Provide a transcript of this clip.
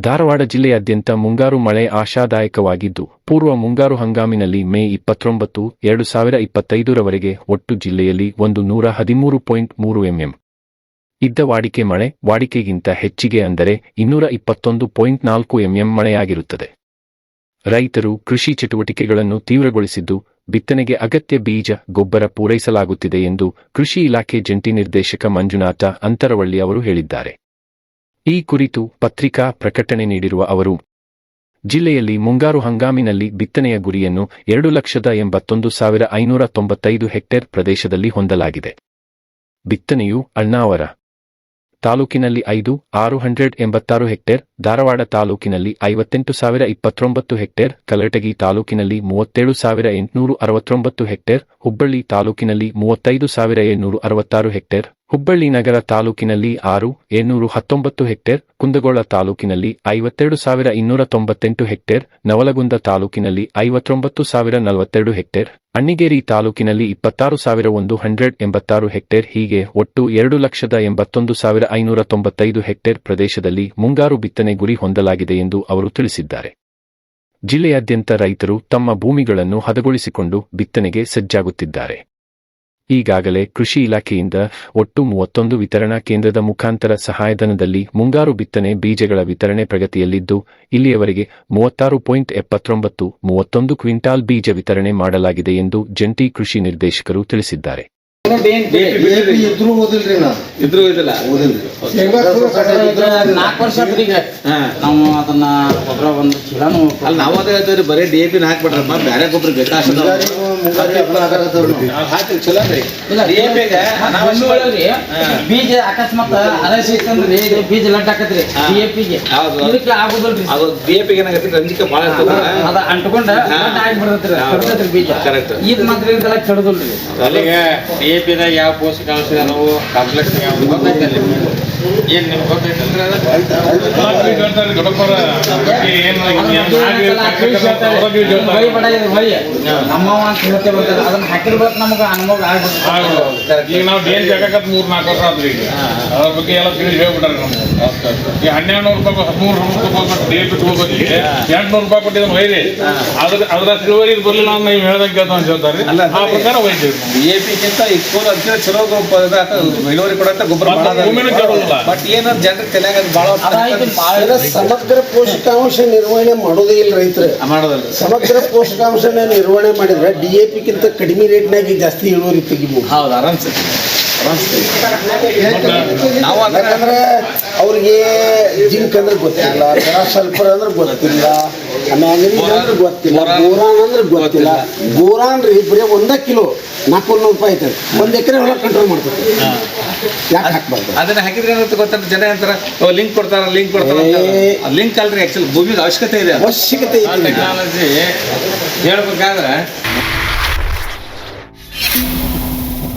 ಧಾರವಾಡ ಜಿಲ್ಲೆಯಾದ್ಯಂತ ಮುಂಗಾರು ಮಳೆ ಆಶಾದಾಯಕವಾಗಿದ್ದು, ಪೂರ್ವ ಮುಂಗಾರು ಹಂಗಾಮಿನಲ್ಲಿ ಮೇ ಇಪ್ಪತ್ತೊಂಬತ್ತು, ಎರಡು ಸಾವಿರ ಇಪ್ಪತ್ತೈದರವರೆಗೆ ಒಟ್ಟು ಜಿಲ್ಲೆಯಲ್ಲಿ ಒಂದು ನೂರ ಹದಿಮೂರು ಪಾಯಿಂಟ್ ಮೂರು ಎಂಎಂ. ಇದ್ದ ವಾಡಿಕೆ ಮಳೆ, ವಾಡಿಕೆಗಿಂತ ಹೆಚ್ಚಿಗೆ ಅಂದರೆ ಇನ್ನೂರ ಇಪ್ಪತ್ತೊಂದು ಪಾಯಿಂಟ್ ನಾಲ್ಕು ಎಂಎಂ ಮಳೆಯಾಗಿರುತ್ತದೆ. ರೈತರು ಕೃಷಿ ಚಟುವಟಿಕೆಗಳನ್ನು ತೀವ್ರಗೊಳಿಸಿದ್ದು, ಬಿತ್ತನೆಗೆ ಅಗತ್ಯ ಬೀಜ, ಗೊಬ್ಬರ ಪೂರೈಸಲಾಗುತ್ತಿದೆ ಎಂದು ಕೃಷಿ ಇಲಾಖೆ ಜಂಟಿ ನಿರ್ದೇಶಕ ಮಂಜುನಾಥ ಅಂತರವಳ್ಳಿ ಅವರು ಹೇಳಿದ್ದಾರೆ. ಈ ಕುರಿತು ಪತ್ರಿಕಾ ಪ್ರಕಟಣೆ ನೀಡಿರುವ ಅವರು, ಜಿಲ್ಲೆಯಲ್ಲಿ ಮುಂಗಾರು ಹಂಗಾಮಿನಲ್ಲಿ ಬಿತ್ತನೆಯ ಗುರಿಯನ್ನು ಎರಡು ಲಕ್ಷದ ಎಂಬತ್ತೊಂದು ಸಾವಿರ ಐನೂರ ತೊಂಬತ್ತೈದು ಹೆಕ್ಟೇರ್ ಪ್ರದೇಶದಲ್ಲಿ ಹೊಂದಲಾಗಿದೆ. ಬಿತ್ತನೆಯು ಅಣ್ಣಾವರ ತಾಲೂಕಿನಲ್ಲಿ ಐದು, ಆರು ಹಂಡ್ರೆಡ್ ಎಂಬತ್ತಾರು ಹೆಕ್ಟೇರ್, ಧಾರವಾಡ ತಾಲೂಕಿನಲ್ಲಿ ಐವತ್ತೆಂಟು ಸಾವಿರ ಇಪ್ಪತ್ತೊಂಬತ್ತು ಹೆಕ್ಟೇರ್, ಕಲಟಗಿ ತಾಲೂಕಿನಲ್ಲಿ ಮೂವತ್ತೇಳು ಸಾವಿರ ಎಂಟುನೂರು ಅರವತ್ತೊಂಬತ್ತು ಹೆಕ್ಟೇರ್, ಹುಬ್ಬಳ್ಳಿ ತಾಲೂಕಿನಲ್ಲಿ ಮೂವತ್ತೈದು ಸಾವಿರ ಏಳ್ನೂರು ಅರವತ್ತಾರು ಹೆಕ್ಟೇರ್. ಹುಬ್ಬಳ್ಳಿ ನಗರ ತಾಲೂಕಿನಲ್ಲಿ ಆರು, ಏಳ್ನೂರು ಹತ್ತೊಂಬತ್ತು ಹೆಕ್ಟೇರ್, ಕುಂದಗೋಳ ತಾಲೂಕಿನಲ್ಲಿ ಐವತ್ತೆರಡು ಸಾವಿರ ಇನ್ನೂರ ತೊಂಬತ್ತೆಂಟು ಹೆಕ್ಟೇರ್, ನವಲಗುಂದ ತಾಲೂಕಿನಲ್ಲಿ ಐವತ್ತೊಂಬತ್ತು ಸಾವಿರ ನಲವತ್ತೆರಡು ಹೆಕ್ಟೇರ್, ಅಣ್ಣಿಗೇರಿ ತಾಲೂಕಿನಲ್ಲಿ ಇಪ್ಪತ್ತಾರು ಸಾವಿರ ಒಂದು ಹಂಡ್ರೆಡ್ ಎಂಬತ್ತಾರು ಹೆಕ್ಟೇರ್, ಹೀಗೆ ಒಟ್ಟು ಎರಡು ಲಕ್ಷದ ಎಂಬತ್ತೊಂದು ಸಾವಿರ ಐನೂರ ತೊಂಬತ್ತೈದು ಹೆಕ್ಟೇರ್ ಪ್ರದೇಶದಲ್ಲಿ ಮುಂಗಾರು ಬಿತ್ತನೆ ಗುರಿ ಹೊಂದಲಾಗಿದೆ ಎಂದು ಅವರು ತಿಳಿಸಿದ್ದಾರೆ. ಜಿಲ್ಲೆಯಾದ್ಯಂತ ರೈತರು ತಮ್ಮ ಭೂಮಿಗಳನ್ನು ಹದಗೊಳಿಸಿಕೊಂಡು ಬಿತ್ತನೆಗೆ ಸಜ್ಜಾಗುತ್ತಿದ್ದಾರೆ. ಈಗಾಗಲೇ ಕೃಷಿ ಇಲಾಖೆಯಿಂದ ಒಟ್ಟು ಮೂವತ್ತೊಂದು ವಿತರಣಾ ಕೇಂದ್ರದ ಮುಖಾಂತರ ಸಹಾಯಧನದಲ್ಲಿ ಮುಂಗಾರು ಬಿತ್ತನೆ ಬೀಜಗಳ ವಿತರಣೆ ಪ್ರಗತಿಯಲ್ಲಿದ್ದು, ಇಲ್ಲಿಯವರೆಗೆ ಮೂವತ್ತಾರು ಪಾಯಿಂಟ್ ಎಪ್ಪತ್ತೊಂಬತ್ತು, ಮೂವತ್ತೊಂದು ಕ್ವಿಂಟಾಲ್ ಬೀಜ ವಿತರಣೆ ಮಾಡಲಾಗಿದೆ ಎಂದು ಜಂಟಿ ಕೃಷಿ ನಿರ್ದೇಶಕರು ತಿಳಿಸಿದ್ದಾರೆ. ಇದ್ರು ಓದಿಲ್ರಿ ನಾ ಇದ್ರು ಇದಿಲ್ಲ ಓದಿಲ್ರಿ. ನಾಲ್ಕು ವರ್ಷ ಈಗ. ನಾವು ಅದನ್ನ ಗೊಬ್ಬರ ಒಂದು ಚೀಲನು ಅಲ್ಲಿ ನಾವು ಅದೇ ಹೇಳ್ತೀವಿ ಬರೀ ಡಿ ಎ ಪಿ ಹಾಕ್ಬಿಟ್ರಪ್ಪ ಬೇರೆ ಗೊಬ್ಬರ ಹಾಕಿ ಪಿಗೆ ಬೀಜ ಅಕಸ್ಮಾತ್ ಅದೇ ಸಿಕ್ತಂದ್ರಿ ಇದು ಬೀಜ ಲಡ್ ಹಾಕತ್ರಿ. ಡಿ ಎ ಪಿಗೆ. ಇದಕ್ಕೆ ಆಗುದಿಲ್ರಿ. ಅದು ಡಿ ಎ ಪಿಗೆ ಏನಾಗತ್ತೆ ರಂಜಿಕೆ ಭಾಳ ಅದ ಅಂಟ್ಕೊಂಡ ಹಾ. ಲಡ್ ಆಗ್ಬಿಡ್ತೈತ್ರಿ ಬೀಜ. Correct. ಇದ್ ಮಾತ್ರ ಇದೆಲ್ಲ ಕೆಡದಿಲ್ರಿ. ಅಲ್ಲಿಗೆ ಡಿ ಎ ಪಿದಾಗ ಯಾವ ಪೋಷಕಾಂಶ ನಾವು ಕಾಂಪ್ಲೆಕ್ಸ್ ಯಾವ ಗೊತ್ತೈತೆ ಏನ್ ನಿಮ್ಗೆ ನಮ್ಮವ ಅಂತ ಹೇಳ್ತೇವೆ ಅದನ್ನ ಹಾಕಿರ್ಬೇಕು ನಮಗ ಅನುಭವ ಈಗ ನಾವು ಡೇನ್ ಬೇಕಾಗತ್ ಮೂರ್ ನಾಲ್ಕು ವರ್ಷ ಆದ್ರಿ ಈಗ. ಅದ್ರ ಬಗ್ಗೆ ಎಲ್ಲ ತಿಳಿದು ಹೇಳ್ಬಿಟ್ಟಾರೆ ನಮ್ಗೆ. ಈಗ ಹನ್ನೆರಡು ನೂರು ರೂಪಾಯಿ ಹದಿಮೂರು ನೂರು ರೂಪಾಯಿ ಡಿ ಎ ಪಿ ತಗೋಬೇಕು ಎಂಟ್ನೂರು ರೂಪಾಯಿ ಕೊಟ್ಟಿದ್ದು ಅದ್ರ ಬರ್ಲಿಲ್ಲ ಅಂತ ನೀವು ಹೇಳ್ದಂಗೆ ಕೇಳ್ತಾ ಅಂತ ಹೇಳ್ತಾರೆ. ಅಲ್ಲ, ಆ ಪ್ರಕಾರ ಒಯ್ತೀವಿ ಎ ಅಂತ ಚಲೋ ಗೊಬ್ಬರ ಇದಾತ, ಇಳುವರಿ ಕೊಡಂತ ಗೊಬ್ಬರ ಭೂಮಿನೂ. ಬಟ್ ಏನ ಜನರ ತಲೆಯಾಗ ಭಾಳ ಸಮಗ್ರ ಪೋಷಕಾಂಶ ನಿರ್ವಹಣೆ ಮಾಡೋದೇ ಇಲ್ಲ ರೈತರು. ಮಾಡೋದಲ್ಲ ಸಮಗ್ರ ಪೋಷಕಾಂಶನ ನಿರ್ವಹಣೆ ಮಾಡಿದ್ರೆ ಡಿ ಎ ಪಿಗಿಂತ ಕಡಿಮೆ ರೇಟ್ನಾಗ ಜಾಸ್ತಿ ಇಳುವರಿ ತೆಗಿಬಹುದು ಹೌದು ಆರಾಮ್ಸೆ. ನಾವು ಯಾಕಂದ್ರೆ ಅವ್ರಿಗೆ ಜಿಂಕ್ ಅಂದ್ರೆ ಗೊತ್ತಿಲ್ಲ ಸಲ್ಫರ್ ಅಂದ್ರೆ ಗೊತ್ತಿಲ್ಲ. ಮ್ಯಾಂಗನೀಸ್ ಅಂದ್ರೆ ಗೊತ್ತಿಲ್ಲ ಬೋರಾನ್ ಅಂದ್ರೆ ಗೊತ್ತಿಲ್ಲ. ಬೋರಾನ್ ರೀ ಬರೀ ಒಂದ ಕಿಲೋ ನಾಲ್ಕುನೂರು ರೂಪಾಯಿ ಐತೆ ಒಂದ್ ಎಕರೆ ಹೊಲ ಕಂಟ್ರೋಲ್ ಮಾಡ್ತದೆ ಯಾಕೆ ಹಾಕ್ಬಾರ್ದು? ಅದನ್ನ ಹಾಕಿದ್ರೆ ಏನಂತ ಗೊತ್ತಂತ ಜನ ಅಂತಾರ ಲಿಂಕ್ ಕೊಡ್ತಾರ ಲಿಂಕ್ ಕೊಡ್ತಾರ. ಲಿಂಕ್ ಅಲ್ರಿ ಆಕ್ಚುಲಿ ಭೂಮಿಗೆ ಅವಶ್ಯಕತೆ ಇದೆ ಅವಶ್ಯಕತೆ ಇದೆ ಟೆಕ್ನಾಲಜಿ ಹೇಳ್ಬೇಕಾದ್ರೆ